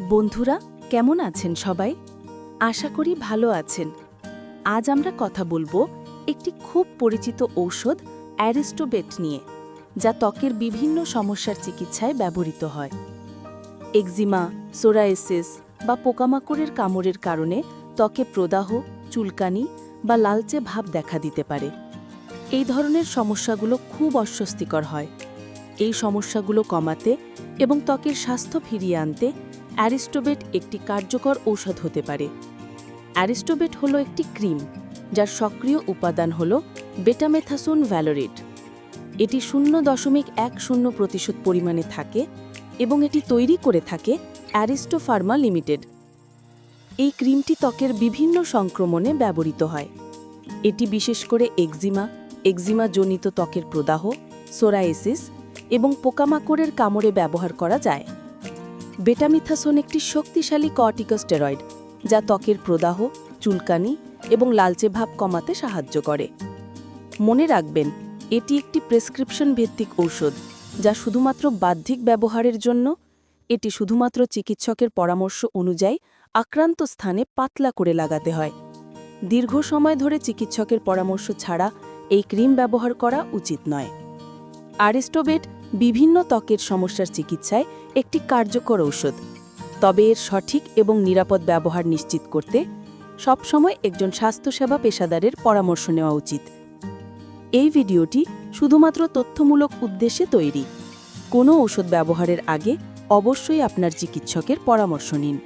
বন্ধুরা, কেমন আছেন সবাই? আশা করি ভালো আছেন। আজ আমরা কথা বলব একটি খুব পরিচিত ঔষধ, অ্যারিস্টোবেট নিয়ে, যা ত্বকের বিভিন্ন সমস্যার চিকিৎসায় ব্যবহৃত হয়। এক্সিমা, সোরাইসিস বা পোকামাকড়ের কামড়ের কারণে ত্বকে প্রদাহ, চুলকানি বা লালচে ভাব দেখা দিতে পারে। এই ধরনের সমস্যাগুলো খুব অস্বস্তিকর হয়। এই সমস্যাগুলো কমাতে এবং ত্বকের স্বাস্থ্য ফিরিয়ে আনতে অ্যারিস্টোবেট একটি কার্যকর ঔষধ হতে পারে। অ্যারিস্টোবেট হল একটি ক্রিম, যার সক্রিয় উপাদান হল বেটামেথাসোন ভ্যালোরেট। এটি শূন্য দশমিক এক শূন্য প্রতিশত পরিমাণে থাকে এবং এটি তৈরি করে থাকে অ্যারিস্টো ফার্মা লিমিটেড। এই ক্রিমটি ত্বকের বিভিন্ন সংক্রমণে ব্যবহৃত হয়। এটি বিশেষ করে এক্সিমা এক্সিমা জনিত ত্বকের প্রদাহ সোরাইসিস এবং পোকামাকড়ের কামড়ে ব্যবহার করা যায়। বেটামিথাসোন একটি শক্তিশালী কর্টিকোস্টেরয়েড, যা ত্বকের প্রদাহ, চুলকানি এবং লালচে ভাব কমাতে সাহায্য করে। মনে রাখবেন, এটি একটি প্রেসক্রিপশন ভিত্তিক ঔষধ, যা শুধুমাত্র বাহ্যিক ব্যবহারের জন্য, এটি শুধুমাত্র চিকিৎসকের পরামর্শ অনুযায়ী আক্রান্ত স্থানে পাতলা করে লাগাতে হয়। দীর্ঘ সময় ধরে চিকিৎসকের পরামর্শ ছাড়া এই ক্রিম ব্যবহার করা উচিত নয়। আরিস্টোবেট বিভিন্ন ত্বকের সমস্যার চিকিৎসায় একটি কার্যকর ঔষধ। তবে এর সঠিক এবং নিরাপদ ব্যবহার নিশ্চিত করতে সবসময় একজন স্বাস্থ্যসেবা পেশাদারের পরামর্শ নেওয়া উচিত। এই ভিডিওটি শুধুমাত্র তথ্যমূলক উদ্দেশ্যে তৈরি। কোনো ওষুধ ব্যবহারের আগে অবশ্যই আপনার চিকিৎসকের পরামর্শ নিন।